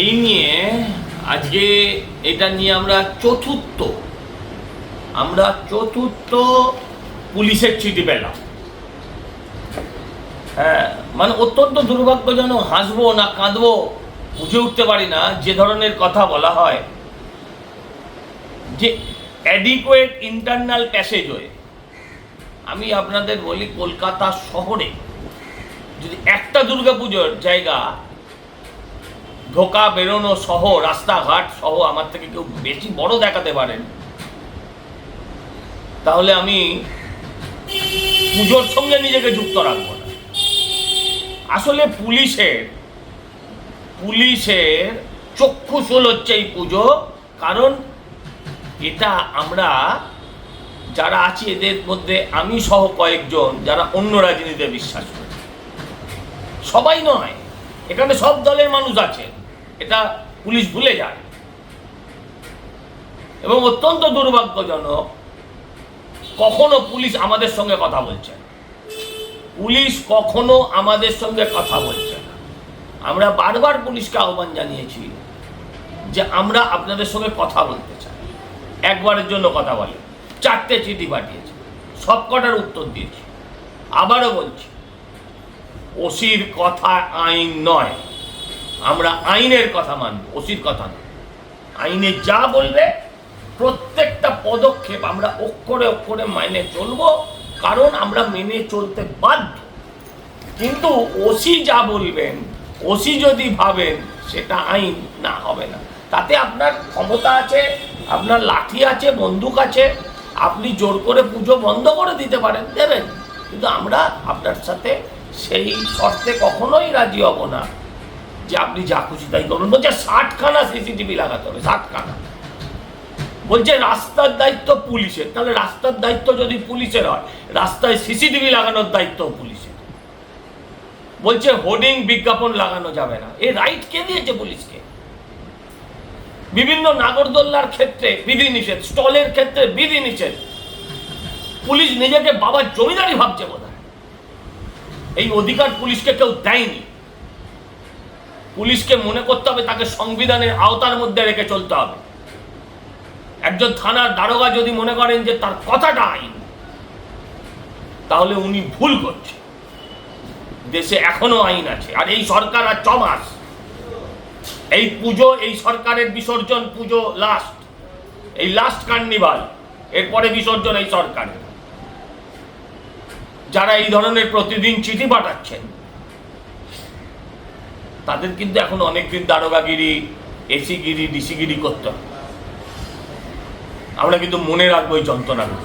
এই নিয়ে আজকে এটা নিয়ে আমরা চতুর্থ আমরা চতুর্থ পুলিশের চিঠি পেলাম। হ্যাঁ মানে অত্যন্ত দুর্ভাগ্যজনক হাসবো না কাঁদবো, বুঝে উঠতে পারি না যে ধরনের কথা বলা হয়। যে অ্যাডিকুয়েট ইন্টারনাল প্যাসেজ হয়ে, আমি আপনাদের বলি কলকাতা শহরে যদি একটা দুর্গাপুজোর জায়গা ঢোকা বেরোনো সহ রাস্তাঘাট সহ আমার থেকে কেউ বেশি বড় দেখাতে পারেন। তাহলে আমি পুজোর সঙ্গে নিজেকে যুক্ত রাখব না। আসলে পুলিশের পুলিশের চক্ষুশূল হচ্ছে এই পুজো, কারণ এটা আমরা যারা আছি এদের মধ্যে আমি সহ কয়েকজন যারা অন্য রাজনীতিতে বিশ্বাস করি। সবাই নয়, এখানে সব দলের মানুষ আছে এটা পুলিশ ভুলে যায়। এবং অত্যন্ত দুর্ভাগ্যজনক, কখনো পুলিশ আমাদের সঙ্গে কথা বলছে পুলিশ কখনো আমাদের সঙ্গে কথা বলছে না। আমরা বারবার পুলিশকে আহ্বান জানিয়েছি যে আমরা আপনাদের সঙ্গে কথা বলতে চাই। একবারের জন্য কথা বলে। চারটে চিঠি পাঠিয়েছি। সব কটার উত্তর দিয়েছি। আবারও বলছি, ওসির কথা আইন নয়। আমরা আইনের কথা মানব, ওসির কথা না আইনে যা বলবে, প্রত্যেকটা পদক্ষেপ আমরা অক্ষরে অক্ষরে মেনে চলবো, কারণ আমরা মেনে চলতে বাধ্য। কিন্তু ওসি যা বলবেন, ওসি যদি ভাবেন, সেটা আইন না, হবে না। তাতে আপনার ক্ষমতা আছে, আপনার লাঠি আছে, বন্দুক আছে, আপনি জোর করে পুজো বন্ধ করে দিতে পারেন, দেবেন। কিন্তু আমরা আপনার সাথে সেই শর্তে কখনোই রাজি হব না। যে আপনি যা খুশি তাই করুন। বলছে, ষাটখানা সিসিটিভি লাগাতে হবে, ষাটখানা। বলছে, রাস্তার দায়িত্ব পুলিশের। তাহলে রাস্তার দায়িত্ব যদি পুলিশের হয়, রাস্তায় সিসিটিভি লাগানোর দায়িত্ব পুলিশের। বলছে, হোর্ডিং বিজ্ঞাপন লাগানো যাবে না। এই রাইট কে দিয়েছে পুলিশকে? বিভিন্ন নাগরদোল্লার ক্ষেত্রে বিধি নিষেধ স্টলের ক্ষেত্রে বিধি নিষেধ পুলিশ নিজেকে বাবার জমিদারি ভাবছে বোধ এই অধিকার পুলিশকে কেউ দেয়নি। পুলিশকে মনে করতে হবে, তাকে সংবিধানের আওতার মধ্যে রেখে চলতে হবে। একজন থানার দারোগা যদি মনে করেন যে তার কথাটা আইন, তাহলে উনি ভুল করছে দেশে এখনও আইন আছে, আর এই সরকার আর ছ মাস। এই পুজো, এই সরকারের বিসর্জন পুজো লাস্ট এই লাস্ট কার্নিভাল এরপরে বিসর্জন এই সরকারের। যারা এই ধরনের প্রতিদিন চিঠি পাঠাচ্ছেন তাদের কিন্তু এখন অনেক দিন দারোগাগিরি, এসিগিরি, ডিসিগিরি করতে হবে আমরা কিন্তু মনে রাখব এই যন্ত্রণাগুলো।